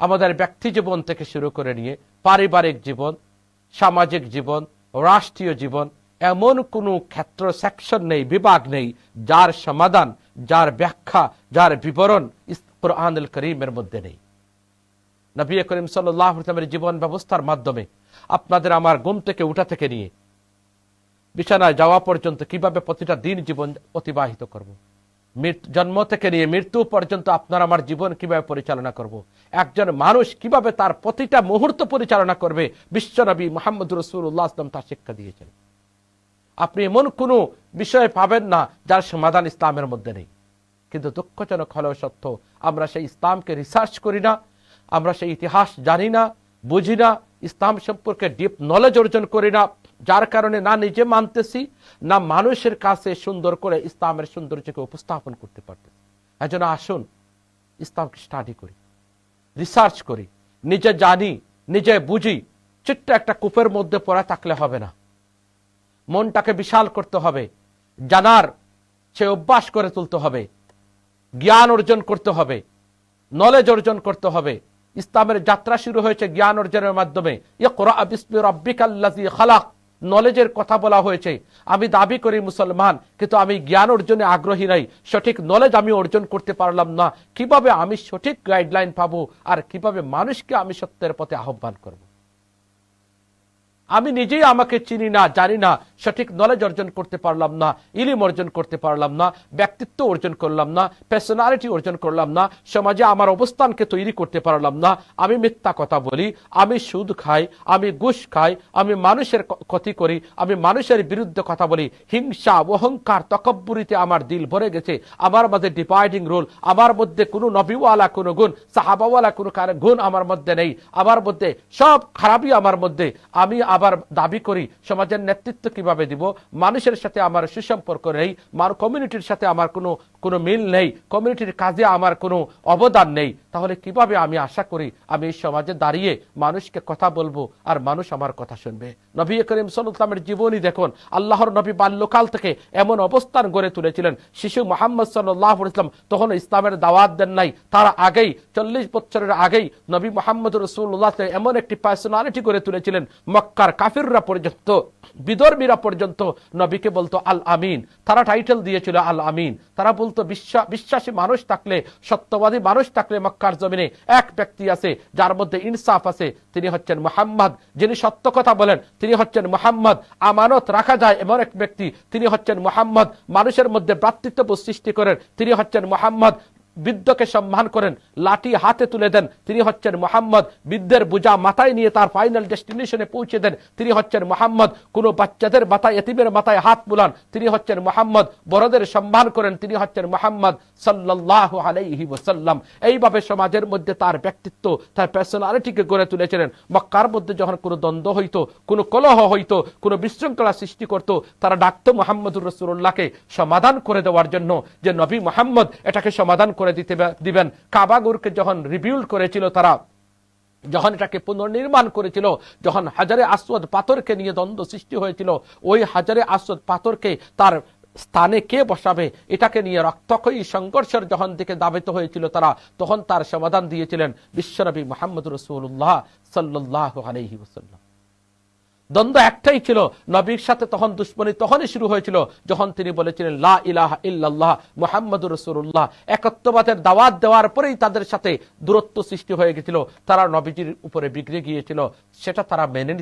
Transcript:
আমাদের ব্যক্তি জীবন থেকে শুরু করে নিয়ে পারিবারিক জীবন, সামাজিক জীবন, রাষ্ট্রীয় জীবন, এমন কোনো ক্ষেত্র সেকশন নেই, বিভাগ নেই, যার সমাধান, যার ব্যাখ্যা, যার বিবরণ কোরআনুল করিমের মধ্যে নেই নবী করিম সাল্লামের জীবন ব্যবস্থার মাধ্যমে আপনাদের আমার ঘুম থেকে উঠা থেকে নিয়ে বিছানায় যাওয়া পর্যন্ত কীভাবে প্রতিটা দিন জীবন অতিবাহিত করব। জন্ম থেকে নিয়ে মৃত্যু পর্যন্ত আপনার আমার জীবন কীভাবে পরিচালনা করব। একজন মানুষ কীভাবে তার প্রতিটা মুহূর্ত পরিচালনা করবে? বিশ্বনবী মোহাম্মদ রসুল্লাহ আসলাম তার শিক্ষা দিয়েছেন। আপনি এমন কোনো বিষয় পাবেন না যার সমাধান ইসলামের মধ্যে নেই। কিন্তু দুঃখজনক হলেও সত্য, আমরা সেই ইসলামকে রিসার্চ করি না, আমরা সেই ইতিহাস জানি না, বুঝি না, ইসলাম সম্পর্কে ডিপ নলেজ অর্জন করি না। যার কারণে না নিজে মানতেছি, না মানুষের কাছে সুন্দর করে ইসলামের সৌন্দর্যকে উপস্থাপন করতে পারতেছি। এজন্য আসুন, ইসলামকে স্টাডি করি রিসার্চ করি, নিজে জানি, নিজে বুঝি, ছোট্ট একটা কূপের মধ্যে পড়া থাকলে হবে না। মনটাকে বিশাল করতে হবে, জানার সে অভ্যাস করে তুলতে হবে, জ্ঞান অর্জন করতে হবে নলেজ অর্জন করতে হবে। ইসলামের যাত্রা শুরু হয়েছে জ্ঞান অর্জনের মাধ্যমে। খালাক। নলেজের কথা বলা হয়েছে। আমি দাবি করি মুসলমান, কিন্তু আমি জ্ঞান অর্জনে আগ্রহী নাই। সঠিক নলেজ আমি অর্জন করতে পারলাম না। কীভাবে আমি সঠিক গাইডলাইন পাবো আর কীভাবে মানুষকে আমি সত্যের পথে আহ্বান করব। আমি নিজেই আমাকে চিনি না, জানি না সঠিক নলেজ অর্জন করতে পারলাম না, ইলিম অর্জন করতে পারলাম না, ব্যক্তিত্ব অর্জন করলাম না পার্সোনালিটি অর্জন করলাম না, সমাজে আমার অবস্থানকে তৈরি করতে পারলাম না, আমি মিথ্যা কথা বলি, আমি সুদ খাই, আমি ঘুষ খাই, আমি মানুষের ক্ষতি করি, আমি মানুষের বিরুদ্ধে কথা বলি, হিংসা, অহংকার, তকব্বুরিতে আমার দিল ভরে গেছে, আমার মধ্যে ডিভাইডিং রোল আমার মধ্যে কোনো নবীওয়ালা, কোনো গুণ, সাহাবাওয়ালা, কোনো গুণ আমার মধ্যে নেই, আমার মধ্যে সব খারাপই আমার মধ্যে, আমি আবার দাবি করি, সমাজের নেতৃত্ব কীভাবে দিব। মানুষের সাথে আমার সুসম্পর্ক নেই। কমিউনিটির সাথে আমার কোনো কোনো মিল নেই। কমিউনিটির কাজে আমার কোনো অবদান নেই। তাহলে কীভাবে আমি আশা করি আমি এই সমাজে দাঁড়িয়ে মানুষকে কথা বলব আর মানুষ আমার কথা শুনবে? নবী করিম সাল্লামের জীবনী দেখুন। আল্লাহর নবী বাল্যকাল থেকে এমন অবস্থান গড়ে তুলেছিলেন। শিশু মোহাম্মদ সাল্লাহ ইসলাম তখন ইসলামের দাওয়াত দেন নাই। তারা আগেই, চল্লিশ বছরের আগেই নবী মোহাম্মদ রসুল্লাহ এমন একটি পার্সোনালিটি গড়ে তুলেছিলেন। মক্কার কাফিররা পর্যন্ত বিদর্মীরা পর্যন্ত নবীকে বলতো আল আমিন। তারা টাইটেল দিয়েছিল আল আমিন। তারা বলতো, বিশ্বাসী মানুষ থাকলে, সত্যবাদী মানুষ থাকলে মক্কার জমিনে এক ব্যক্তি আছে, যার মধ্যে ইনসাফ আছে, তিনি হচ্ছেন মোহাম্মদ। যিনি সত্য কথা বলেন, তিনি হচ্ছেন মোহাম্মদ। আমানত রাখা যায় এমন এক ব্যক্তি, তিনি হচ্ছেন মোহাম্মদ। মানুষের মধ্যে ভ্রাতৃত্ব সৃষ্টি করেন, তিনি হচ্ছেন মোহাম্মদ। বৃদ্ধকে সম্মান করেন, লাঠি হাতে তুলে দেন, তিনি হচ্ছেন মোহাম্মদ। বৃদ্ধের বোঝা মাথায় নিয়ে তার ফাইনাল ডেস্টিনেশনে পৌঁছে দেন, তিনি হচ্ছেন মোহাম্মদ। কোন বাচ্চাদের মাথায়, এতিমের মাথায় হাত বুলান, তিনি হচ্ছেন মোহাম্মদ। বড়দের সম্মান করেন, তিনি হচ্ছেন মোহাম্মদ সাল্লাহ আলাইহি ওসাল্লাম এইভাবে সমাজের মধ্যে তার ব্যক্তিত্ব, তার পার্সোনালিটিকে গড়ে তুলেছিলেন। মক্কার মধ্যে যখন কোনো দ্বন্দ্ব হইতো, কোনো কলহ হইতো, কোনো বিশৃঙ্খলা সৃষ্টি করত, তারা ডাক্ত মোহাম্মদুর রসুল্লাহকে সমাধান করে দেওয়ার জন্য, যে নবী মোহাম্মদ এটাকে সমাধান করে করে দিতে দিবেন। কাবাগুরকে যখন রিভিউল করেছিল তারা, যখন এটাকে পুনর্নির্মাণ করেছিল, যখন হাজারে আসওয়াদ পাথরকে নিয়ে দ্বন্দ্ব সৃষ্টি হয়েছিল, ওই হাজারে আসওয়াদ পাথরকে তার স্থানে কে বসাবে, এটাকে নিয়ে রক্তক্ষয়ী সংঘর্ষের যখন দিকে দাবিত হয়েছিল তারা, তখন তার সমাধান দিয়েছিলেন বিশ্বনবী মোহাম্মদ রসুল্লাহ সাল্লাহ আলহি ওসাল্লাম দ্বন্দ্ব একটাই ছিল, নবীর সাথে তখন দুশ্মনী তখনই শুরু হয়েছিল, যখন তিনি বলেছিলেন, লা ইলাহা ইল্লাল্লাহ মোহাম্মদ রসুল্লাহ একত্ববাদের দাওয়াত দেওয়ার পরেই তাদের সাথে দূরত্ব সৃষ্টি হয়ে গেছিল। তারা নবীজির উপরে বিগড়ে গিয়েছিল। সেটা তারা মেনে